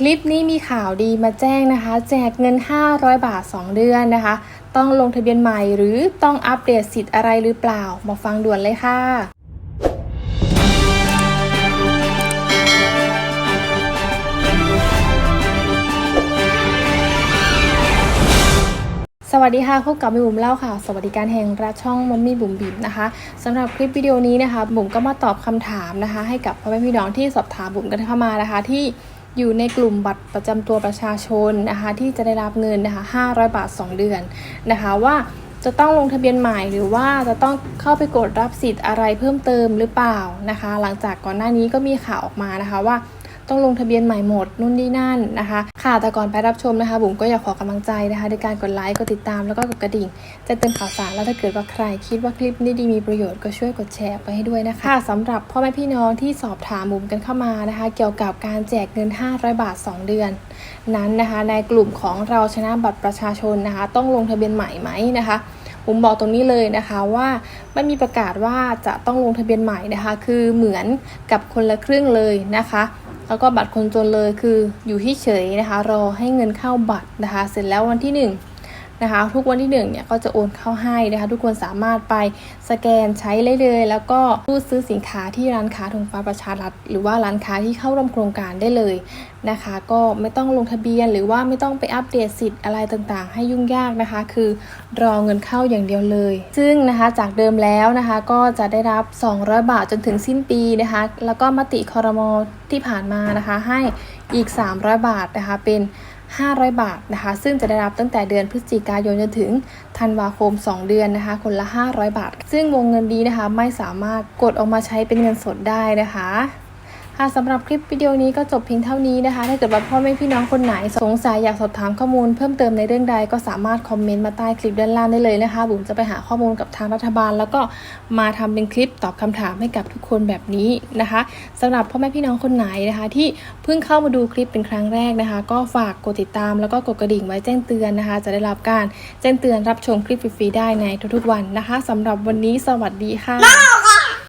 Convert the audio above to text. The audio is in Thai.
คลิปนี้มีข่าวดีมาแจ้งนะคะ แจกเงิน 500 บาท 2 เดือนนะคะ ต้องลงทะเบียนใหม่หรือต้องอัปเดตสิทธิ์อะไรหรือเปล่า มาฟังด่วนเลยค่ะสวัสดีค่ะพบกับมิบุ๋มเล่าค่ะ สวัสดิการแห่งรัฐช่องมัมมี่บุ๋มบิ๋มนะคะสำหรับคลิปวิดีโอนี้นะคะ บุ๋มก็มาตอบคำถามนะคะ ให้กับพ่อแม่พี่น้องที่สอบถามบุ๋มกันเข้ามานะคะ ที่ อยู่ในกลุ่มบัตรประจำตัวประชาชนนะคะที่จะได้รับเงินนะคะ500 บาท 2 เดือนนะคะว่าจะต้องลงทะเบียนใหม่หรือว่าจะต้องเข้าไปกดรับสิทธิ์อะไรเพิ่มเติมหรือเปล่านะคะ หลังจากก่อนหน้านี้ก็มีข่าวออกมานะคะว่า ต้องลงทะเบียนใหม่หมดนู่นนี่นั่นนะคะ ค่ะแต่ก่อนไปรับชมนะคะบุ๋มก็อยากขอกำลังใจนะคะในการกดไลค์กดติดตามแล้วก็กดกระดิ่งแจะเตือนข่าวสารแล้วถ้าเกิดว่าใครคิดว่าคลิปนี้ดีมีประโยชน์ก็ช่วยกดแชร์ไปให้ด้วยนะคะค่ะสำหรับพ่อแม่พี่น้องที่สอบถามบุ๋มกันเข้ามานะคะ เกี่ยวกับการแจกเงิน 500 บาท 2 เดือน นั้นนะคะในกลุ่มของเราชนะบัตรประชาชนนะคะ ต้องลงทะเบียนใหม่ไหมนะคะผมบอกตรงนี้เลยนะคะว่าไม่มีประกาศว่าจะต้องลงทะเบียนใหม่นะคะ คือเหมือนกับคนละครึ่งเลยนะคะ แล้วก็บัตรคนจนเลยคืออยู่ที่เฉยนะคะ รอให้เงินเข้าบัตรนะคะ เสร็จแล้ววันที่ห นะคะ ทุกวันที่หนึ่งเนี่ยก็จะโอนเข้าให้นะคะ ทุกคนสามารถไปสแกนใช้เลยเลย แล้วก็รูดซื้อสินค้าที่ร้านค้าธงฟ้าประชารัฐหรือว่าร้านค้าที่เข้าร่วมโครงการได้เลยนะคะ ก็ไม่ต้องลงทะเบียนหรือว่าไม่ต้องไปอัปเดตสิทธิ์อะไรต่างๆ ให้ยุ่งยากนะคะ คือรอเงินเข้าอย่างเดียวเลย ซึ่งนะคะจากเดิมแล้วนะคะก็จะได้รับ 200 บาทจนถึงสิ้นปีนะคะ แล้วก็มติคอรมอที่ผ่านมานะคะให้อีก 300 บาทนะคะเป็น 500 บาทนะคะ ซึ่งจะได้รับตั้งแต่เดือนพฤศจิกายนจนถึงธันวาคม 2 เดือนนะคะ คนละ 500 บาท ซึ่งวงเงินนี้นะคะไม่สามารถกดออกมาใช้เป็นเงินสดได้นะคะ ค่ะสำหรับคลิปวิดีโอนี้ก็จบเพียงเท่านี้นะคะ ถ้าเกิดว่าพ่อแม่พี่น้องคนไหนสงสัยอยากสอบถามข้อมูลเพิ่มเติมในเรื่องใดก็สามารถคอมเมนต์มาใต้คลิปด้านล่างได้เลยนะคะ บุ๋มจะไปหาข้อมูลกับทางรัฐบาล แล้วก็มาทำเป็นคลิปตอบคำถามให้กับทุกคนแบบนี้นะคะสำหรับพ่อแม่พี่น้องคนไหนนะคะ ที่เพิ่งเข้ามาดูคลิปเป็นครั้งแรกนะคะ ก็ฝากกดติดตามแล้วก็กดกระดิ่งไว้แจ้งเตือนนะคะ จะได้รับการแจ้งเตือนรับชมคลิปฟรีๆได้ในทุกๆวันนะคะสำหรับวันนี้สวัสดีค่ะ